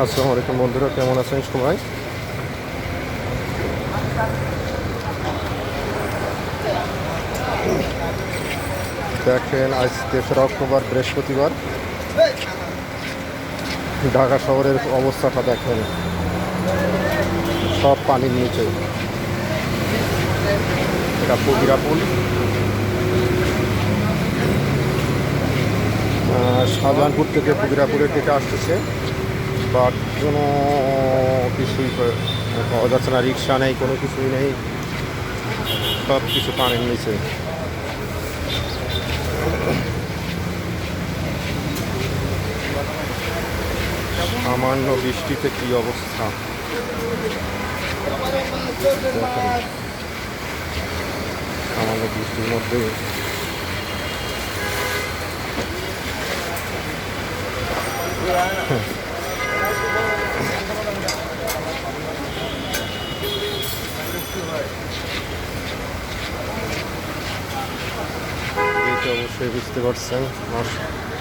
আসসালামু আলাইকুম বন্ধুরা, কেমন আছেন সবাই? দেখেন, আজ তেসরা অক্টোবর, বৃহস্পতিবার। ঢাকা শহরের অবস্থাটা দেখেন। সব পানির নিচে। এটা পুদিরা পুল শাহজাহানপুর থেকে পুদিরাপুরের দিকে আসতেছে। বাট কোনো কিছুই পাওয়া যাচ্ছে না, রিক্সা নেই, কোনো কিছুই নেই। সব কিছু পানির নিচে। সামান্য বৃষ্টিতে কি অবস্থা। সামান্য বৃষ্টির মধ্যে। foi o Vítor Nós